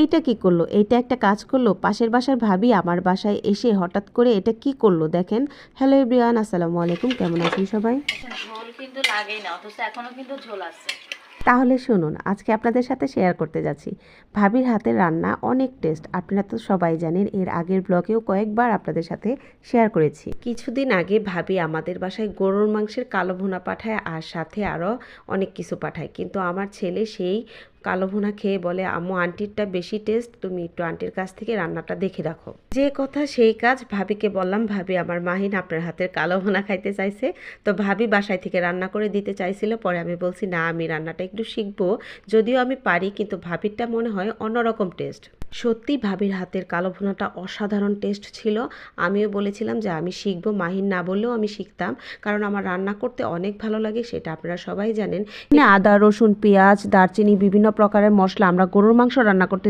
এইটা কি করল? এইটা একটা কাজ করল? পাশের বাসার ভাবি আমার বাসায় এসে হঠাৎ করে এটা কি করল দেখেন। হ্যালো এভরিওয়ান আসসালামু আলাইকুম। কেমন আছেন সবাই? ঝোল কিন্তু লাগেই না অথচ এখনও কিন্তু ঝোল আছে। তাহলে শুনুন আজকে আপনাদের সাথে শেয়ার করতে যাচ্ছি। ভাবির হাতের রান্না অনেক টেস্ট আপনারা তো সবাই জানেন এর আগের ব্লগেও কয়েকবার আপনাদের সাথে শেয়ার করেছি। কিছুদিন আগে ভাবি আমাদের বাসায় গরুর মাংসের কালো ভুনা পাঠায় আর সাথে আরও অনেক কিছু পাঠায়। কিন্তু আমার ছেলে সেই কালো ভুনা খেয়ে বলে, আম্মু, আন্টিরটা বেশি টেস্ট তুমি একটু আন্টির কাছ থেকে রান্নাটা দেখে রাখো। যে কথা সেই কাজ ভাবিকে বললাম, ভাবি, আমার মাহিন আপনার হাতের কালো ভুনা খাইতে চাইছে। তো ভাবি বাসায় থেকে রান্না করে দিতে চাইছিল। পরে আমি বলছি, না, আমি রান্নাটা একটু শিখব, যদিও আমি পারি, কিন্তু ভাবিরটা মনে হয় অন্যরকম টেস্ট সত্যি ভাবির হাতের কালো ভুনাটা অসাধারণ টেস্ট ছিল। আমিও বলেছিলাম যে আমি শিখব মাহির না বললেও আমি শিখতাম। কারণ আমার রান্না করতে অনেক ভালো লাগে, সেটা আপনারা সবাই জানেন। আদা, রসুন, পেঁয়াজ, দারচিনি, বিভিন্ন প্রকারের মশলা, আমরা গরুর মাংস রান্না করতে